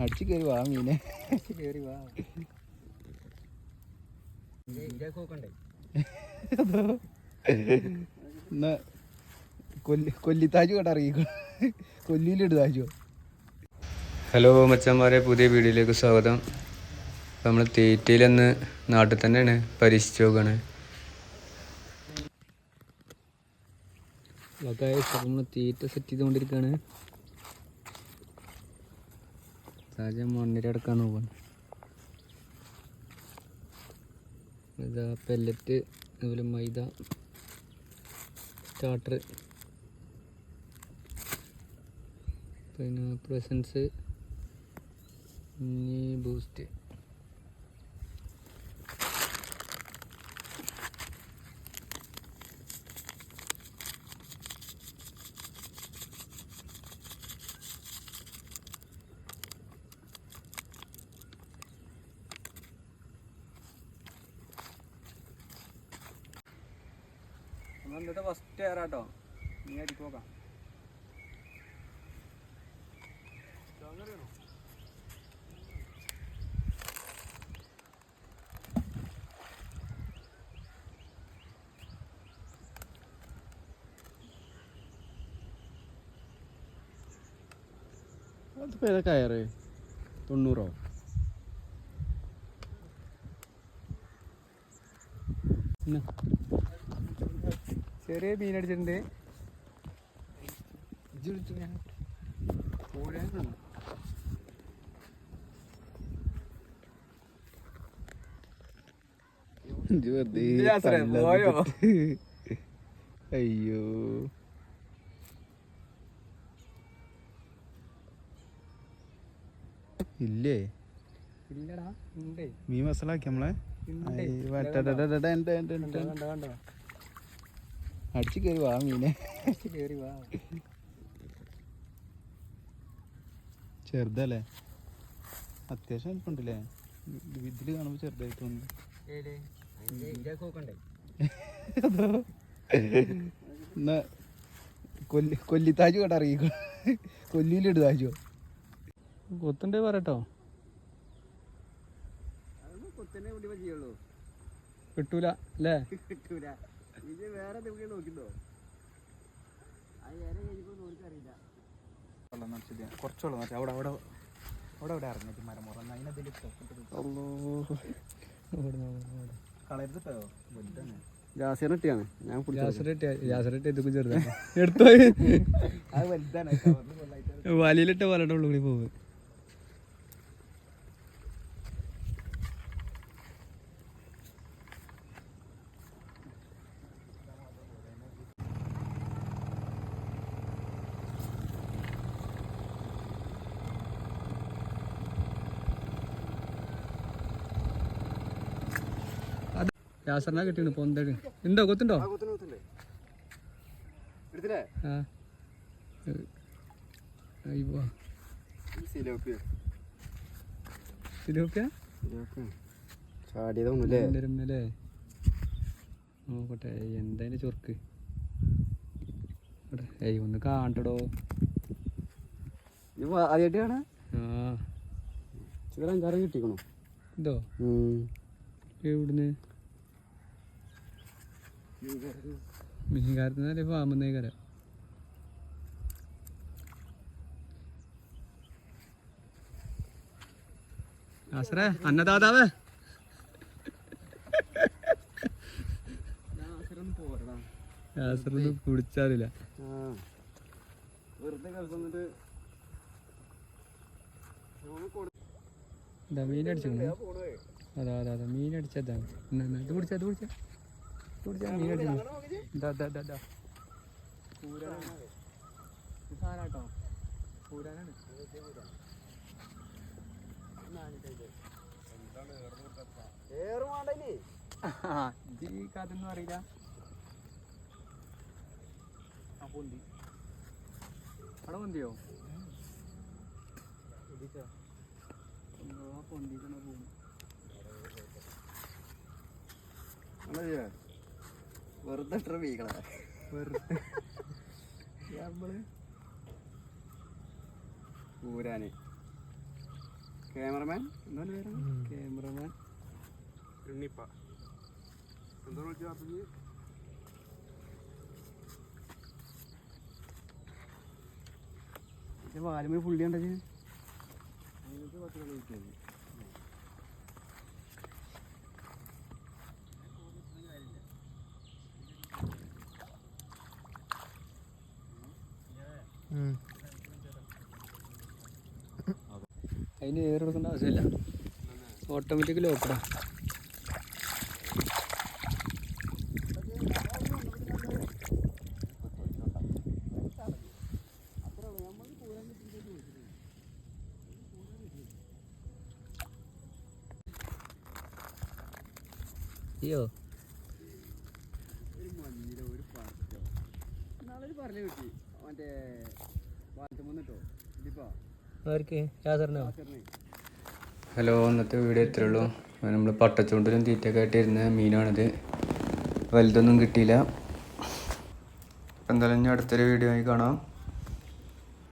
അടിച്ചു കയറി വാ മീനെ. കേറി വാ. എന്നാ കൊല്ലി കൊല്ലിത്താജു കേട്ടോ അറിയിക്കോ കൊല്ലിയിലിട്ട് താജു. ഹലോ മച്ചന്മാരെ പുതിയ വീഡിയോയിലേക്ക് സ്വാഗതം. നമ്മൾ തീറ്റയിലെന്ന് നാട്ടിൽ തന്നെയാണ് പരീക്ഷിച്ചു നോക്കുകയാണ് നമ്മൾ തീറ്റ സെറ്റ് ചെയ്തുകൊണ്ടിരിക്കുകയാണ് സാജ മണ്ണിര അടക്കാൻ നോക്കുകയാണ് ഇതാ പെല്ലറ്റ് അതുപോലെ മൈദ സ്റ്റാർട്ടർ പിന്നെ പ്രസൻസ് ബൂസ്റ്റ് ഇന്നത്തെ ഫസ്റ്റ് എയർ ആട്ടോ. നീ അടിക്ക് നോക്കാം അതിപ്പോ ഏതാ കയറ് തൊണ്ണൂറോ? ചെറിയ മീൻ അടിച്ചിട്ടുണ്ട്? അയ്യോ. ഇല്ലേ? ഇല്ലടാ ഉണ്ട് മീൻ മസാലാക്കി നമ്മളെ. കണ്ടോ കണ്ടോ. അടിച്ചു കയറി വാ മീനെ. കേറി വാ. ചെറുതല്ലേ? അത്യാവശ്യം വലിപ്പമുണ്ടല്ലേ ഇതിൽ കാണുമ്പോ ചെറുതായിട്ട് തോന്നുന്നു എന്നാ കൊല്ലി കൊല്ലിത്താജു കേട്ടോ അറിയിക്കോ കൊല്ലിയിലിട്ട് താജു. കൊത്തുണ്ടേ ചെയ്യുള്ളൂ. കിട്ടൂല അല്ലേ? കിട്ടൂല. ഇത് വേറെ എന്തെങ്കിലും നോക്കിണ്ടോ? അത് വേറെ നോക്കിയറിയില്ല അവിടെ അവിടെ അവിടെ അവിടെ ഇറങ്ങിയിട്ട് മരം മുറ അതിനതിൽ കളരുത് വലുതാണ് ജാസിറിട്ടിയാണ് ഞാൻ എടുത്തോ? അത് വലുതാണ്. വലിയിലിട്ട ഉള്ളിൽ കൂടി പോകും യാസറിനാ കിട്ടിയാണ് പൊന്തടി ഉണ്ടോ കൊത്തുണ്ടോ? ആ അയ്യോ. സിലോപ്പിയ. ചാടിയതൊന്നുമില്ലേ നോക്കട്ടെ എന്തായാലും ചൊർക്ക് ഏയ് ഒന്ന് കാണട്ടോ ആദ്യമായിട്ടാണ് ആ. അഞ്ചാറ് കിട്ടിക്കണോ. ഇതോ? എവിടുന്ന്? മീൻകാരത്തിനല്ലേ ഫാമെന്നേക്കര ആസറേ അന്നദാതാവ്. ആസറൊന്നും കുടിച്ചാറില്ല. മീൻ അതാ അതാ അതാ മീൻ അടിച്ചതാ എന്നാ, എന്നാ, ഇത് കുടിച്ചാ ഇത് പിടിച്ചാ ഇത് പിടിച്ചാ മീൻ ഇതാ സാധനാട്ടോ പൂരാനാണ്. കഥയൊന്നും അറിയില്ല. ആ പൊന്തി. അവിടെ പൊന്തിയോ? പൊന്തിക്കണ പോകുന്നു വെറുതെ ഇത്ര വീകളാ. വെറുതെ. നമ്മൾ ഊരാന് ക്യാമറമാൻ? എന്താണ് പേര്? ക്യാമറമാൻ. എണ്ണിപ്പ ഫുള്ളി ഉണ്ടെങ്കിൽ അങ്ങനത്തെ പത്ത് കളി ഉണ്ടത് അതിന് ഏറ് കൊടുക്കേണ്ട ആവശ്യമില്ല. ഓട്ടോമാറ്റിക്കലി ഓപ്പണാ ഒരു മഞ്ഞിലോ ഒരു പറച്ചോ നാളെ ഒരു പറഞ്ഞു കിട്ടി മറ്റേ ഇതിപ്പോ? ഹലോ ഇന്നത്തെ വീഡിയോ ഇത്രേ ഉള്ളൂ. നമ്മൾ പട്ടച്ചുണ്ടിലും തീറ്റയൊക്കെ ആയിട്ട് ഇരുന്ന മീനാണിത്. വലുതൊന്നും കിട്ടിയില്ല. എന്തായാലും ഇനി അടുത്തൊരു വീഡിയോ ആയി കാണാം.